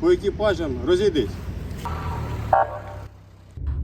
по екіпажам розійдись.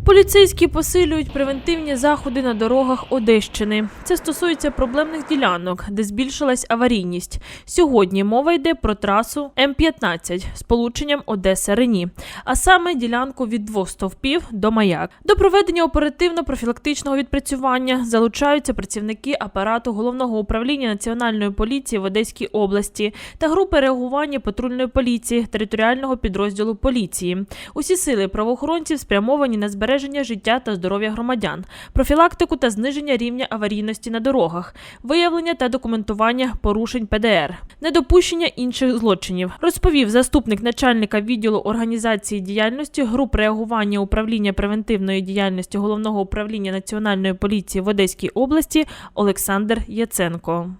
Поліцейські посилюють превентивні заходи на дорогах Одещини. Це стосується проблемних ділянок, де збільшилась аварійність. Сьогодні мова йде про трасу М15 з полученням Одеса Рені, а саме ділянку від двох стовпів до маяк. До проведення оперативно-профілактичного відпрацювання залучаються працівники апарату головного управління національної поліції в Одеській області та групи реагування патрульної поліції територіального підрозділу поліції. Усі сили правоохоронців спрямовані на збереження життя та здоров'я громадян, профілактику та зниження рівня аварійності на дорогах, виявлення та документування порушень ПДР, недопущення інших злочинів, розповів заступник начальника відділу організації діяльності груп реагування управління превентивної діяльності головного управління національної поліції в Одеській області Олександр Яценко.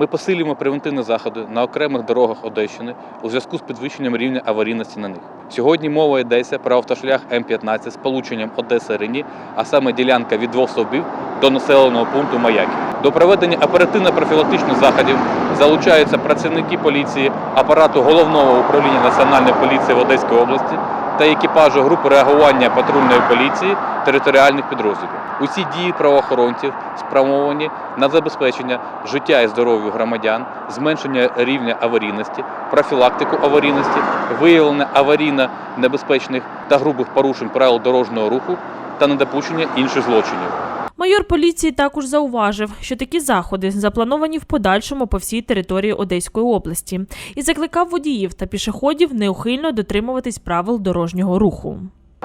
Ми посилюємо превентивні заходи на окремих дорогах Одещини у зв'язку з підвищенням рівня аварійності на них. Сьогодні мова йдеться про автошлях М15 з полученням Одеса Рені, а саме ділянка від двох стовбів до населеного пункту Маяки. До проведення оперативно-профілактичних заходів залучаються працівники поліції, апарату головного управління національної поліції в Одеській області та екіпажу групи реагування патрульної поліції територіальних підрозділів. Усі дії правоохоронців спрямовані на забезпечення життя і здоров'я громадян, зменшення рівня аварійності, профілактику аварійності, виявлення аварійно небезпечних та грубих порушень правил дорожнього руху та недопущення інших злочинів. Майор поліції також зауважив, що такі заходи заплановані в подальшому по всій території Одеської області, і закликав водіїв та пішоходів неухильно дотримуватись правил дорожнього руху.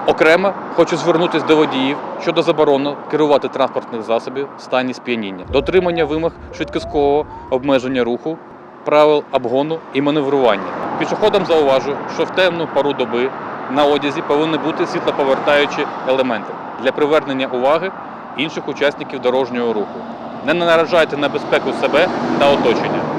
Окремо хочу звернутися до водіїв щодо заборони керувати транспортних засобів в стані сп'яніння, дотримання вимог швидкісного обмеження руху, правил обгону і маневрування. Пішоходам зауважу, що в темну пору доби на одязі повинні бути світлоповертаючі елементи для привернення уваги інших учасників дорожнього руху. Не наражайте на безпеку себе та оточення.